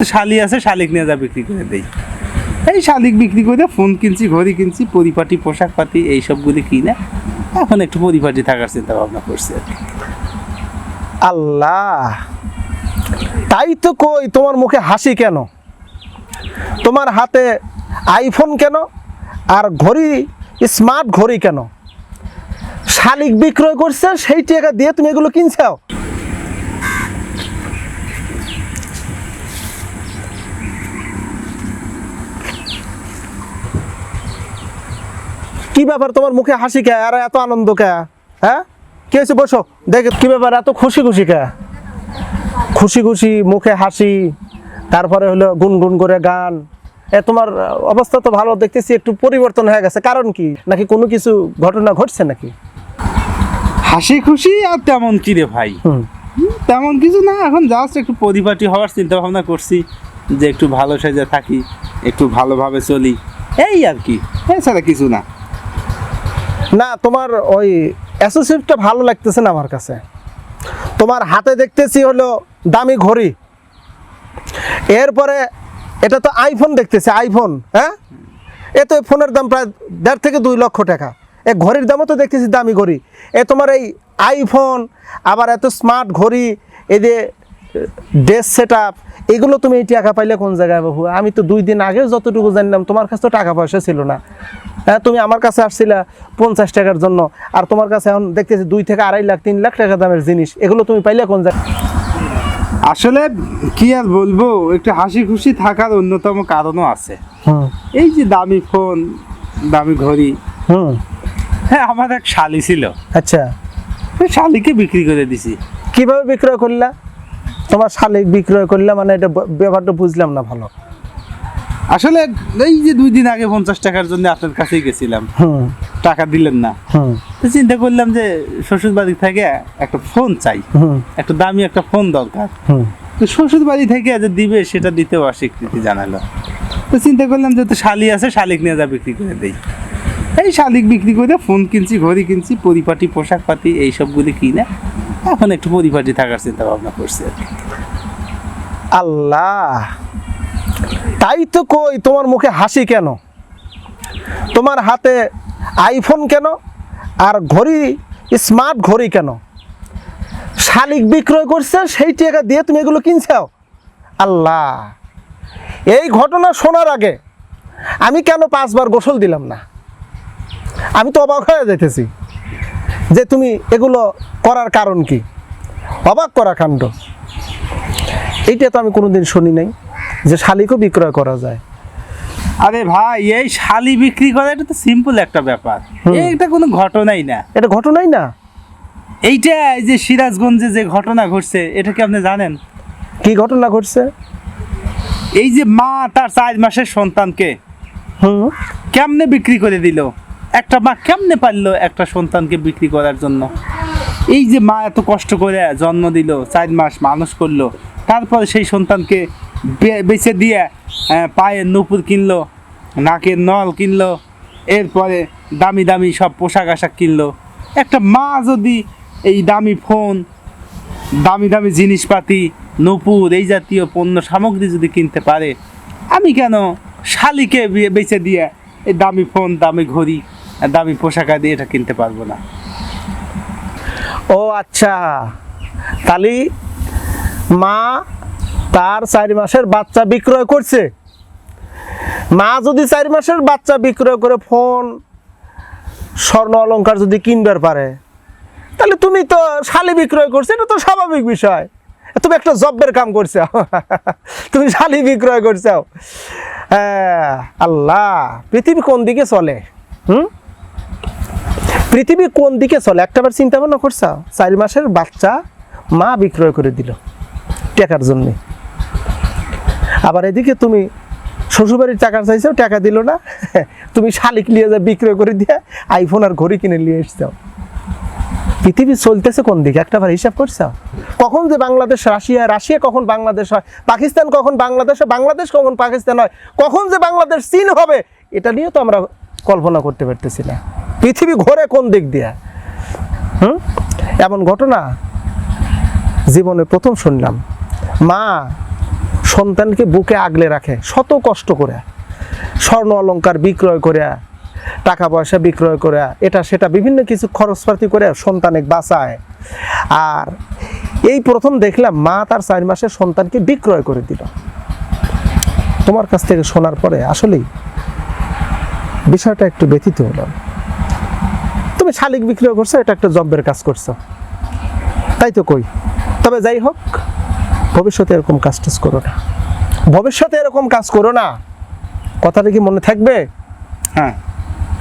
শালি আছে, শালিক নিয়ে যা বিক্রি করে দেই। এই শালিক বিক্রি করে ফোন কিনছি, ঘড়ি কিনছি, পরিপাটি, পোশাক পাতি, এই সবগুলি কিনে এখন একটু পরিপাটি থাকার চিন্তা ভাবনা করছি আর আল্লাহ, তাই তো কই তোমার মুখে হাসি কেন? তোমার হাতে আইফোন কেন? আর ঘড়ি স্মার্ট ঘড়ি কেন? শালিক বিক্রয় করছে, সেই টাকা দিয়ে তুমি এগুলো কিনছাও? কি ব্যাপার তোমার মুখে হাসি কে? আর এত আনন্দ কে? হ্যাঁ? কি হয়েছে বসো। দেখ কি ব্যাপার এত খুশি খুশি কে? খুশি খুশি মুখে হাসি তারপরে হলো গুনগুন করে গান। এ তোমার অবস্থা তো ভালো দেখতেছি একটু পরিবর্তন হয়ে গেছে। কারণ কি? নাকি কোনো কিছু ঘটনা ঘটছে নাকি? হাসি খুশি আর তেমন কি রে ভাই? তেমন কিছু না এখন জাস্ট একটু পরিপাটি হওয়ার চিন্তা ভাবনা করছি যে একটু ভালো সেজে থাকি একটু ভালোভাবে চলি। এই আর কি। এছাড়া কিছু না। না, তোমার ওই অ্যাসোসিয়েটটা ভালো লাগতেছে না আমার কাছে। তোমার হাতে দেখতেছি হলো দামি ঘড়ি। এরপরে এটা তো আইফোন দেখতেছি আইফোন হ্যাঁ? এ তো ফোনের দাম প্রায় দেড় থেকে দুই লক্ষ টাকা। এ ঘড়ির দামও তো দেখতেছি দামি ঘড়ি। এ তোমার এই আইফোন আবার এত স্মার্ট ঘড়ি এই যে ড্রেস সেট আপ এগুলো তুমি এই টাকা পাইলে কোন জায়গায় বাবু? আমি তো দুই দিন আগেও যতটুকু জানলাম তোমার কাছে তো টাকা পয়সা ছিল না। হ্যাঁ তুমি আমার কাছে আসছিলা পঞ্চাশ টাকার জন্য আর তোমার কাছে এখন দেখতেছি দুই থেকে আড়াই লাখ তিন লাখ টাকা দামের জিনিস। এগুলো তুমি পাইলে কোন জায়গায়? আসলে কি আর বলব একটু হাসি খুশি থাকার অন্যতম কারণও আছে। এই যে দামি ফোন দামি ঘড়ি। হুম। হ্যাঁ আমার এক শালি ছিল। আচ্ছা। শালিকে বিক্রি করে দিছি। কীভাবে বিক্রয় করলা? তোমার শালিক বিক্রয় করলা মানে এটা ব্যাপারটা বুঝলাম না ভালো। আসলে এই যে দুই দিন আগে পঞ্চাশ টাকার জন্য আপনার কাছেই গেছিলাম। টাকা দিলেন না। তো চিন্তা করলাম যে শ্বশুর বাড়ি থেকে একটা ফোন চাই। একটা দামি একটা ফোন দরকার। তো শ্বশুর বাড়ি থেকে যে দিবে সেটা দিতেও অস্বীকৃতি জানালো। তো চিন্তা করলাম যে তো শালি আছে শালিক নিয়ে যা বিক্রি করে দেই। এই শালিক বিক্রি করে ফোন কিনছি ঘড়ি কিনছি পরিপাটি পোশাক পাতি এই সবগুলি কিনে এখন একটু পরিপাটি থাকার চিন্তা ভাবনা করছি আর আল্লাহ, তাই তো কই তোমার মুখে হাসি কেন? তোমার হাতে আইফোন কেন? আর ঘড়ি স্মার্ট ঘড়ি কেন? শালিক বিক্রয় করছে, সেই টাকা দিয়ে তুমি এগুলো কিনছাও? আল্লাহ, এই ঘটনা শোনার আগে আমি কেন পাঁচবার গোসল দিলাম না? আমি তো অবাক হয়ে যাইতেছি। যে তুমি এগুলো করার কারণ কি? অবাক করা কাণ্ড। এইটা তো আমি কোনোদিন শুনি নাই যে শালিকও বিক্রয় করা যায়। আরে ভাই এই শালি বিক্রি করা এটা তো সিম্পল একটা ব্যাপার। এটা কোনো ঘটনাই না। এটা ঘটনাই না। এইটা এই যে সিরাজগঞ্জে যে ঘটনা ঘটছে এটা কি আপনি জানেন? কি ঘটনা ঘটছে? এই যে মা তার চার মাসের সন্তানকে হুম। কেমনে বিক্রি করে দিল? একটা মা কেমনে পারল একটা সন্তানকে বিক্রি করার জন্য? এই যে মা এত কষ্ট করে জন্ম দিল, চার মাস মানুষ করল, তারপরে সেই সন্তানকে বে- বেচে দিয়ে পায়ের নুপুর কিনলো, নাকের নল কিনলো, এরপরে দামি দামি সব পোশাক আশাক কিনলো। একটা মা যদি এই দামি ফোন, দামি দামি জিনিসপাতি, নূপুর, এই জাতীয় পণ্য সামগ্রী যদি কিনতে পারে, আমি কেন শালিকে বে- বেচে দিয়ে এই দামি ফোন, দামি ঘড়ি দামি পোশাক আদি এটা কিনতে পারব না। ও আচ্ছা। তালি মা তার চার মাসের বাচ্চা বিক্রয় করছে। মা যদি চার মাসের বাচ্চা বিক্রয় করে ফোন, স্বর্ণ অলঙ্কার যদি কিনবার পারে, তাহলে তুমি তো শালি বিক্রয় করছ, এটা তো স্বাভাবিক বিষয়। তুমি একটা জব্বের কাম করছ। তুমি শালি বিক্রয় করছ। হ্যাঁ আল্লাহ, পৃথিবী কোন দিকে চলে? হুম? পৃথিবী কোন দিকে চলে? একটাবার চিন্তা ভাবনা করছ? চার মাসের বাচ্চা মা বিক্রয় করে দিল টাকার জন্যে। আবার এদিকে তুমি শ্বশুরবাড়ির টাকা চাইছো, টাকা দিল না। তুমি শালিক নিয়ে যা বিক্রয় করে দিয়ে আইফোন আর ঘড়ি কিনে নিয়ে এসছো। পৃথিবী চলতেছে কোন দিকে? একটাবার হিসাব করছ? কখন যে বাংলাদেশ, রাশিয়া রাশিয়া কখন বাংলাদেশ হয়? পাকিস্তান কখন বাংলাদেশ হয়? বাংলাদেশ কখন পাকিস্তান হয়? কখন যে বাংলাদেশ, চীন হবে? এটা নিয়েও তো আমরা কল্পনা করতে পারতেছি না। পৃথিবী ঘোরে কোন দিক দিয়ে? হুম? এমন ঘটনা জীবনে প্রথম শুনলাম। মা সন্তানকে বুকে আগলে রাখে, শত কষ্ট করে। স্বর্ণ অলঙ্কার বিক্রয় করে, টাকা পয়সা বিক্রয় করে, এটা সেটা বিভিন্ন কিছু খরচপাতি করে সন্তানে বাঁচায়। আর এই প্রথম দেখলাম মা তার চার মাসের সন্তানকে বিক্রয় করে দিল। তোমার কাছ থেকে শোনার পরে আসলেই বিষয়টা একটু ব্যথিত হলো তুমি শালিক বিক্রিও করছ, এটা একটা জব্বের কাজ করছ। তাই তো কই? তবে যাই হোক, ভবিষ্যতে এরকম কাজ টাজ করো না। ভবিষ্যতে এরকম কাজ করো না। কথাটা কি মনে থাকবে? হ্যাঁ।